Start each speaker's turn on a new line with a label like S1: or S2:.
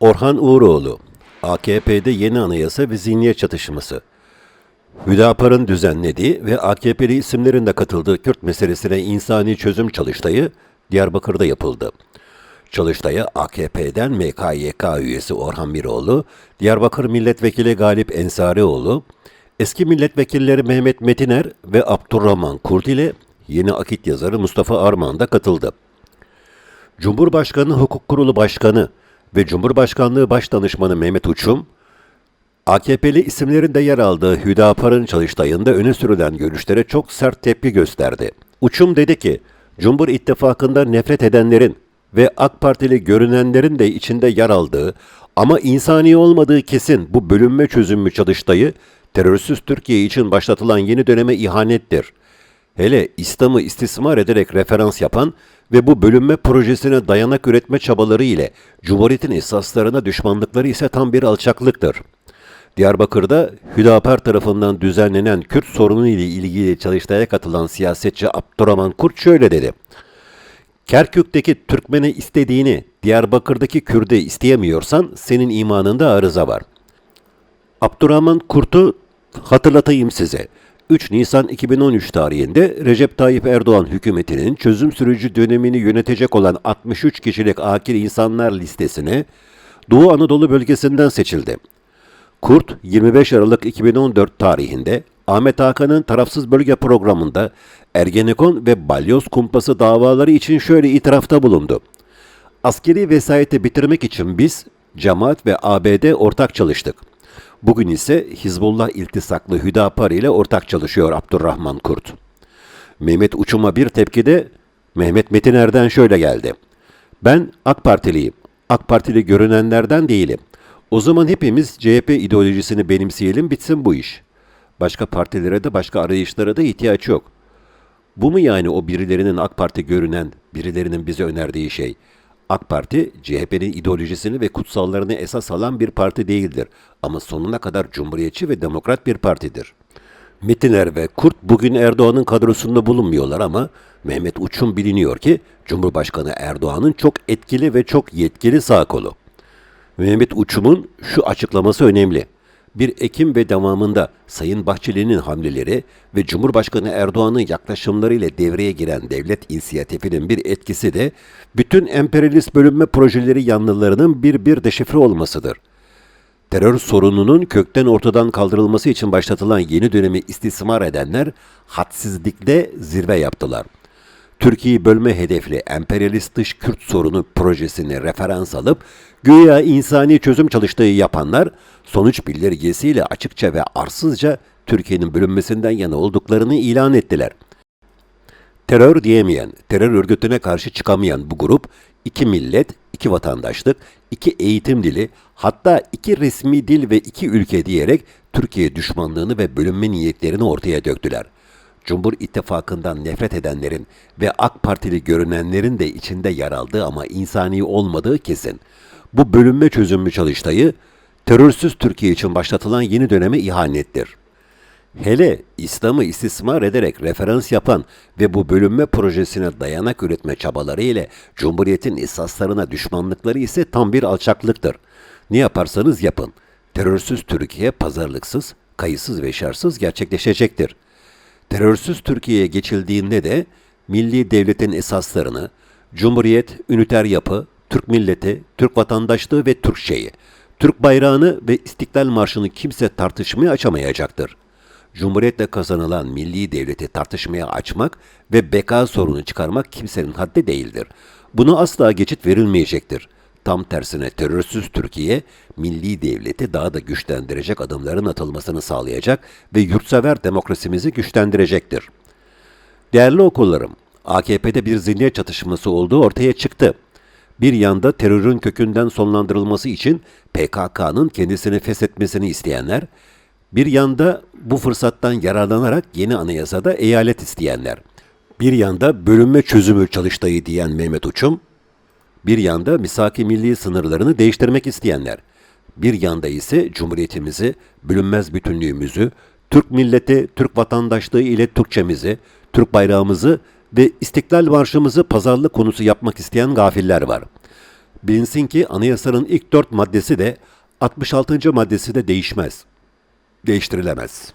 S1: Orhan Uğuroğlu, AKP'de yeni anayasa ve zihniyet çatışması. Hüdapar'ın düzenlediği ve AKP'li isimlerin de katıldığı Kürt meselesine insani çözüm çalıştayı Diyarbakır'da yapıldı. Çalıştay'a AKP'den MKYK üyesi Orhan Miroğlu, Diyarbakır Milletvekili Galip Ensarioğlu, eski milletvekilleri Mehmet Metiner ve Abdurrahman Kurt ile yeni akit yazarı Mustafa Armağan da katıldı. Cumhurbaşkanı Hukuk Kurulu Başkanı ve Cumhurbaşkanlığı Başdanışmanı Mehmet Uçum, AKP'li isimlerin de yer aldığı Hüdapar'ın çalıştayında öne sürülen görüşlere çok sert tepki gösterdi. Uçum dedi ki, Cumhur İttifakı'nda nefret edenlerin ve AK Partili görünenlerin de içinde yer aldığı ama insani olmadığı kesin bu bölünme çözümü çalıştayı terörsüz Türkiye için başlatılan yeni döneme ihanettir. Hele İslam'ı istismar ederek referans yapan ve bu bölünme projesine dayanak üretme çabaları ile Cumhuriyet'in esaslarına düşmanlıkları ise tam bir alçaklıktır. Diyarbakır'da Hüdapar tarafından düzenlenen Kürt sorunu ile ilgili çalıştaya katılan siyasetçi Abdurrahman Kurt şöyle dedi. Kerkük'teki Türkmeni istediğini Diyarbakır'daki Kürt'e isteyemiyorsan senin imanında arıza var. Abdurrahman Kurt'u hatırlatayım size. 3 Nisan 2013 tarihinde Recep Tayyip Erdoğan hükümetinin çözüm süreci dönemini yönetecek olan 63 kişilik akil insanlar listesine Doğu Anadolu bölgesinden seçildi. Kurt 25 Aralık 2014 tarihinde Ahmet Hakan'ın tarafsız bölge programında Ergenekon ve Balyoz kumpası davaları için şöyle itirafta bulundu. Askeri vesayeti bitirmek için biz, cemaat ve ABD ortak çalıştık. Bugün ise Hizbullah iltisaklı Hüdapar ile ortak çalışıyor Abdurrahman Kurt. Mehmet Uçum'a bir tepkide Mehmet Metiner'den şöyle geldi. Ben AK Partiliyim. AK Partili görünenlerden değilim. O zaman hepimiz CHP ideolojisini benimseyelim bitsin bu iş. Başka partilere de başka arayışlara da ihtiyaç yok. Bu mu yani o birilerinin AK Parti görünen, birilerinin bize önerdiği şey? AK Parti, CHP'nin ideolojisini ve kutsallarını esas alan bir parti değildir. Ama sonuna kadar cumhuriyetçi ve demokrat bir partidir. Metiner ve Kurt bugün Erdoğan'ın kadrosunda bulunmuyorlar ama Mehmet Uçum biliniyor ki Cumhurbaşkanı Erdoğan'ın çok etkili ve çok yetkili sağ kolu. Mehmet Uçum'un şu açıklaması önemli. 1 Ekim ve devamında Sayın Bahçeli'nin hamleleri ve Cumhurbaşkanı Erdoğan'ın yaklaşımları ile devreye giren devlet inisiyatifinin bir etkisi de bütün emperyalist bölünme projeleri yanlılarının bir bir deşifre olmasıdır. Terör sorununun kökten ortadan kaldırılması için başlatılan yeni dönemi istismar edenler hadsizlikle zirve yaptılar. Türkiye'yi bölme hedefli emperyalist dış Kürt sorunu projesini referans alıp güya insani çözüm çalıştığı yapanlar sonuç bildirgesiyle açıkça ve arsızca Türkiye'nin bölünmesinden yana olduklarını ilan ettiler. Terör diyemeyen, terör örgütüne karşı çıkamayan bu grup iki millet, iki vatandaşlık, iki eğitim dili, hatta iki resmi dil ve iki ülke diyerek Türkiye düşmanlığını ve bölünme niyetlerini ortaya döktüler. Cumhur İttifakı'ndan nefret edenlerin ve AK Partili görünenlerin de içinde yer aldığı ama insani olmadığı kesin. Bu bölünme çözümü çalıştayı terörsüz Türkiye için başlatılan yeni döneme ihanettir. Hele İslam'ı istismar ederek referans yapan ve bu bölünme projesine dayanak üretme çabaları ile Cumhuriyet'in esaslarına düşmanlıkları ise tam bir alçaklıktır. Ne yaparsanız yapın. Terörsüz Türkiye pazarlıksız, kayıtsız ve şartsız gerçekleşecektir. Terörsüz Türkiye'ye geçildiğinde de milli devletin esaslarını, Cumhuriyet, üniter yapı, Türk milleti, Türk vatandaşlığı ve Türk şeyi, Türk bayrağını ve İstiklal Marşı'nı kimse tartışmaya açamayacaktır. Cumhuriyetle kazanılan milli devleti tartışmaya açmak ve beka sorunu çıkarmak kimsenin haddi değildir. Buna asla geçit verilmeyecektir. Tam tersine terörsüz Türkiye, milli devleti daha da güçlendirecek adımların atılmasını sağlayacak ve yurtsever demokrasimizi güçlendirecektir. Değerli okullarım, AKP'de bir zihniyet çatışması olduğu ortaya çıktı. Bir yanda terörün kökünden sonlandırılması için PKK'nın kendisini feshetmesini isteyenler, bir yanda bu fırsattan yararlanarak yeni anayasada eyalet isteyenler, bir yanda bölünme çözümü çalıştayı diyen Mehmet Uçum, bir yanda misaki milli sınırlarını değiştirmek isteyenler, bir yanda ise cumhuriyetimizi, bölünmez bütünlüğümüzü, Türk milleti, Türk vatandaşlığı ile Türkçemizi, Türk bayrağımızı ve İstiklal Marşımızı pazarlık konusu yapmak isteyen gafiller var. Bilinsin ki anayasanın ilk dört maddesi de 66. maddesi de değişmez. Değiştirilemez.